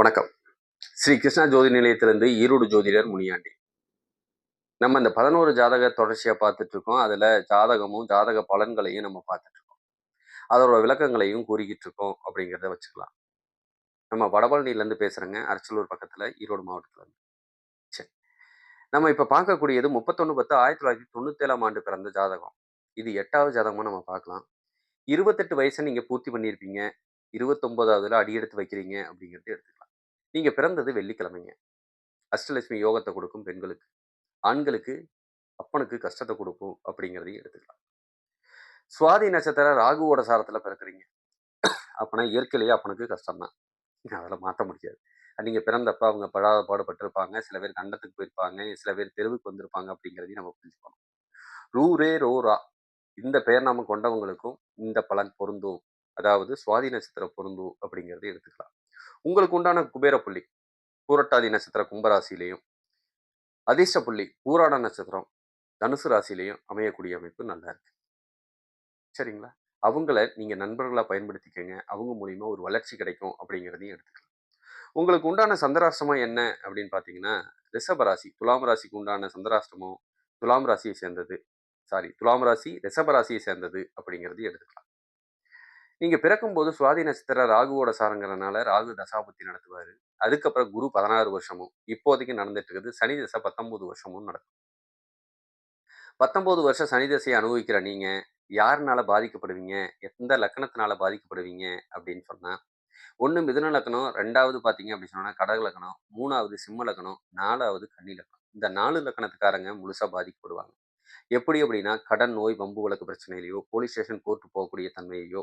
வணக்கம். ஸ்ரீ கிருஷ்ணா ஜோதி நிலையத்திலிருந்து ஈரோடு ஜோதிடர் முனியாண்டி. நம்ம இந்த பதினோரு ஜாதக தொடர்ச்சியாக பார்த்துட்டு இருக்கோம் அதில் ஜாதகமும் ஜாதக பலன்களையும் நம்ம பார்த்துட்டு இருக்கோம் அதோட விளக்கங்களையும் கூறிக்கிட்டு இருக்கோம் அப்படிங்கிறத வச்சுக்கலாம். நம்ம வடபழனிலேருந்து பேசுகிறேங்க பேசுறேங்க. அரச்சலூர் ஈரோடு மாவட்டத்துல இருந்து சரி. நம்ம இப்போ பார்க்கக்கூடியது முப்பத்தொன்று பத்து ஆயிரத்தி தொள்ளாயிரத்தி தொண்ணூத்தேழாம் ஆண்டு பிறந்த ஜாதகம். இது எட்டாவது ஜாதகமாக நம்ம பார்க்கலாம். இருபத்தெட்டு வயசை நீங்கள் பூர்த்தி பண்ணியிருப்பீங்க. இருபத்தொம்போதாவதுல அடி எடுத்து வைக்கிறீங்க அப்படிங்கிறது எடுத்து நீங்கள் பிறந்தது வெள்ளிக்கிழமைங்க. அஷ்டலட்சுமி யோகத்தை கொடுக்கும் பெண்களுக்கு. ஆண்களுக்கு அப்பனுக்கு கஷ்டத்தை கொடுக்கும் அப்படிங்கிறதையும் எடுத்துக்கலாம். சுவாதி நட்சத்திர ராகுவோட சாரத்தில் பிறக்குறீங்க. அப்பனா இயற்கையிலேயே அப்பனுக்கு கஷ்டம்தான். அதெல்லாம் மாற்ற முடியாது. நீங்கள் பிறந்தப்ப அவங்க படாத பாடுபட்டிருப்பாங்க. சில பேர் கண்டத்துக்கு போயிருப்பாங்க. சில பேர் தெருவுக்கு வந்திருப்பாங்க அப்படிங்கிறதையும் நம்ம புரிஞ்சுக்கணும். ரூரே ரோரா இந்த பெயர் நாம கொண்டவங்களுக்கும் இந்த பலன் பொருந்தும். அதாவது சுவாதி நட்சத்திரம் பொருந்தும் அப்படிங்கிறத எடுத்துக்கலாம். உங்களுக்கு உண்டான குபேர புள்ளி பூரட்டாதி நட்சத்திர கும்பராசிலையும் அதிர்ஷ்ட புள்ளி பூராட நட்சத்திரம் தனுசு ராசிலையும் அமையக்கூடிய அமைப்பு நல்லா இருக்கு. சரிங்களா? அவங்கள நீங்க நண்பர்களா பயன்படுத்திக்கங்க. அவங்க மூலியமா ஒரு வளர்ச்சி கிடைக்கும் அப்படிங்கிறதையும் எடுத்துக்கலாம். உங்களுக்கு உண்டான சந்திராஷ்டமம் என்ன அப்படின்னு பார்த்தீங்கன்னா ரிஷபராசி துலாம் ராசிக்கு உண்டான சந்திராஷ்டமம் துலாம் ராசியை சேர்ந்தது. சாரி துலாம் ராசி ரிஷபராசியை சேர்ந்தது அப்படிங்கிறது எடுத்துக்கலாம். நீங்கள் பிறக்கும்போது சுவாதி நட்சத்திர ராகுவோட சாரங்கிறனால ராகு தசாபுத்தி நடத்துவார். அதுக்கப்புறம் குரு பதினாறு வருஷமும் இப்போதைக்கு நடந்துட்டு இருக்குது. சனி தசை பத்தொம்போது வருஷமும் நடக்கும். பத்தொம்போது வருஷம் சனி தசையை அனுபவிக்கிற நீங்கள் யாருனால பாதிக்கப்படுவீங்க? எந்த லக்கணத்தினால பாதிக்கப்படுவீங்க? அப்படின்னு சொன்னால் ஒன்று மிதுன லக்கணம் ரெண்டாவது பார்த்தீங்க அப்படின்னு சொன்னால் கடக லக்கணம் மூணாவது சிம்ம லக்கணம் நாலாவது கன்னி லக்கணம். இந்த நாலு லக்கணத்துக்காரங்க முழுசாக பாதிக்கப்படுவாங்க. எப்படி அப்படின்னா கடன் நோய் வம்பு வழக்கு பிரச்சனையிலையோ போலீஸ் ஸ்டேஷன் கோர்ட்டு போகக்கூடிய தன்மையையோ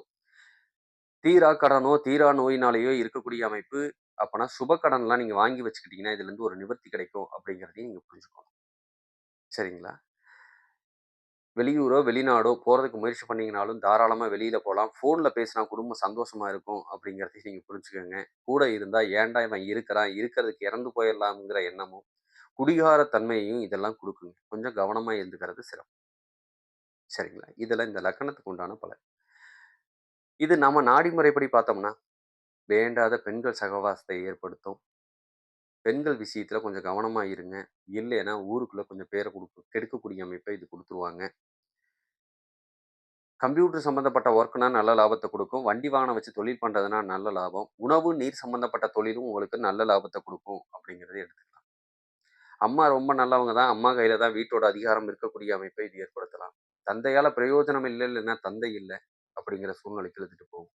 தீரா கடனோ தீரா நோயினாலேயோ இருக்கக்கூடிய அமைப்பு அப்போனா சுப கடன்லாம் நீங்கள் வாங்கி வச்சுக்கிட்டீங்கன்னா இதுலேருந்து ஒரு நிவர்த்தி கிடைக்கும் அப்படிங்கிறதையும் நீங்கள் புரிஞ்சுக்கணும். சரிங்களா? வெளியூரோ வெளிநாடோ போகிறதுக்கு முயற்சி பண்ணீங்கனாலும் தாராளமாக வெளியில் போகலாம் ஃபோனில் பேசினா குடும்பம் சந்தோஷமாக இருக்கும் அப்படிங்கிறதையும் நீங்கள் புரிஞ்சுக்கோங்க. கூட இருந்தால் ஏன்டா இவன் இருக்கிறான்? இருக்கிறதுக்கு இறந்து போயிடலாம்ங்கிற எண்ணமும் குடிகார தன்மையையும் இதெல்லாம் கொடுக்குங்க. கொஞ்சம் கவனமாக இருந்துக்கிறது சிறப்பு. சரிங்களா? இதில் இந்த லக்கணத்துக்கு உண்டான பலன். இது நம்ம நாடி முறைப்படி பார்த்தோம்னா வேண்டாத பெண்கள் சகவாசத்தை ஏற்படுத்தும். பெண்கள் விஷயத்தில் கொஞ்சம் கவனமாக இருங்க. இல்லைன்னா ஊருக்குள்ளே கொஞ்சம் பேரை கொடுக்க கெடுக்கக்கூடிய அமைப்பை இது கொடுத்துருவாங்க. கம்ப்யூட்டர் சம்மந்தப்பட்ட ஒர்க்னா நல்ல லாபத்தை கொடுக்கும். வண்டி வாகனம் வச்சு தொழில் பண்ணுறதுனா நல்ல லாபம். உணவு நீர் சம்மந்தப்பட்ட தொழிலும் உங்களுக்கு நல்ல லாபத்தை கொடுக்கும் அப்படிங்கிறத எடுத்துக்கலாம். அம்மா ரொம்ப நல்லவங்க தான். அம்மா கையில் தான் வீட்டோட அதிகாரம் இருக்கக்கூடிய அமைப்பை இது ஏற்படுத்தலாம். தந்தையால் பிரயோஜனம் இல்லை இல்லைன்னா தந்தை இல்லை. அப்படிங்கிற சூழ்நிலைக்கு எழுதிட்டு போகும்.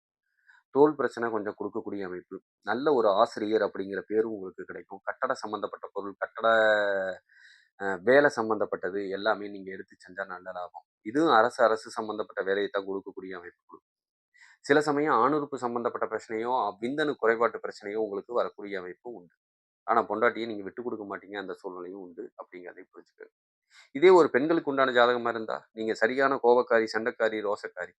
தோல் பிரச்சனை கொஞ்சம் கொடுக்கக்கூடிய அமைப்பு. நல்ல ஒரு ஆசிரியர் அப்படிங்கிற பேரும் உங்களுக்கு கிடைக்கும். கட்டட சம்மந்தப்பட்ட பொருள் கட்டட வேலை சம்மந்தப்பட்டது எல்லாமே நீங்கள் எடுத்து செஞ்சால் நல்ல லாபம். இதுவும் அரசு அரசு சம்மந்தப்பட்ட வேலையை தான் கொடுக்கக்கூடிய அமைப்பு கொடுக்கும் சில சமயம் ஆணுறுப்பு சம்மந்தப்பட்ட பிரச்சனையோ விந்தணு குறைபாட்டு பிரச்சனையோ உங்களுக்கு வரக்கூடிய அமைப்பும் உண்டு. ஆனால் பொண்டாட்டியை நீங்கள் விட்டு கொடுக்க மாட்டீங்க அந்த சூழ்நிலையும் உண்டு அப்படிங்கிறதை புரிஞ்சுக்க இதே ஒரு பெண்களுக்கு உண்டான ஜாதகமாக இருந்தால் நீங்கள் சரியான கோபக்காரி சண்டைக்காரி ரோசக்காரி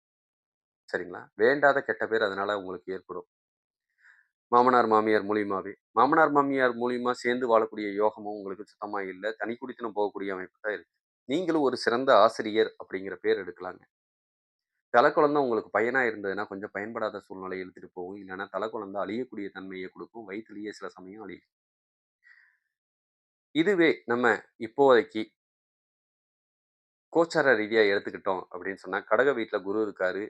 சரிங்களா? வேண்டாத கெட்ட பேர் அதனால உங்களுக்கு ஏற்படும். மாமனார் மாமியார் மூலியமாவே. மாமனார் மாமியார் மூலியமா சேர்ந்து வாழக்கூடிய யோகமும் உங்களுக்கு சுத்தமா இல்லை. தனி குடித்தனம் போகக்கூடிய அமைப்பு தான் இருக்கு. நீங்களும் ஒரு சிறந்த ஆசிரியர் அப்படிங்கிற பேர் எடுக்கலாங்க. தலைக்குழந்தை உங்களுக்கு பயனாக இருந்ததுன்னா கொஞ்சம் பயன்படாத சூழ்நிலையை எழுத்துட்டு போகும். இல்லைன்னா தலைக்குழந்தை அழியக்கூடிய தன்மையை கொடுக்கும். வயிற்றுலேயே சில சமயம் அழியும். இதுவே நம்ம இப்போதைக்கு கோச்சார ரீதியாக எடுத்துக்கிட்டோம் அப்படின்னு சொன்னால் கடக வீட்டில் குரு இருக்காரு.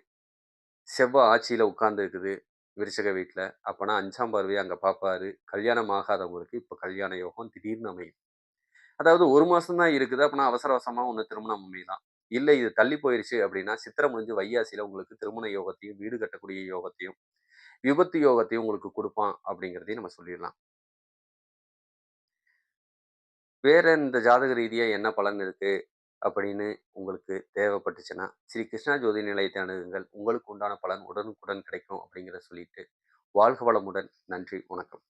செவ்வாய் ஆட்சியில் உட்கார்ந்து இருக்குது விருச்சக வீட்டில் அப்போனா அஞ்சாம் பார்வையை அங்கே பார்ப்பாரு கல்யாணம் ஆகாதவங்களுக்கு இப்போ கல்யாண யோகம் திடீர்னு அமையும் அதாவது ஒரு மாதம் தான் இருக்குது. அப்படின்னா அவசர அவசரமாக ஒன்று திருமணம் அமையலாம். இல்லை இது தள்ளி போயிடுச்சு அப்படின்னா சித்திரம் முடிஞ்சு வையாசியில் உங்களுக்கு திருமண யோகத்தையும் வீடு கட்டக்கூடிய யோகத்தையும் விபத்து யோகத்தையும் உங்களுக்கு கொடுப்பான் அப்படிங்கிறதையும் நம்ம சொல்லிடலாம். வேற இந்த ஜாதக ரீதியாக என்ன பலன் இருக்குது அப்படின்னு உங்களுக்கு தேவைப்பட்டுச்சுன்னா ஸ்ரீ கிருஷ்ணா ஜோதி நிலையத்தை அணுகுங்கள். உங்களுக்கு உண்டான பலன் உடனுக்குடன் கிடைக்கும் அப்படிங்கிறத சொல்லிட்டு வாழ்க வளமுடன். நன்றி வணக்கம்.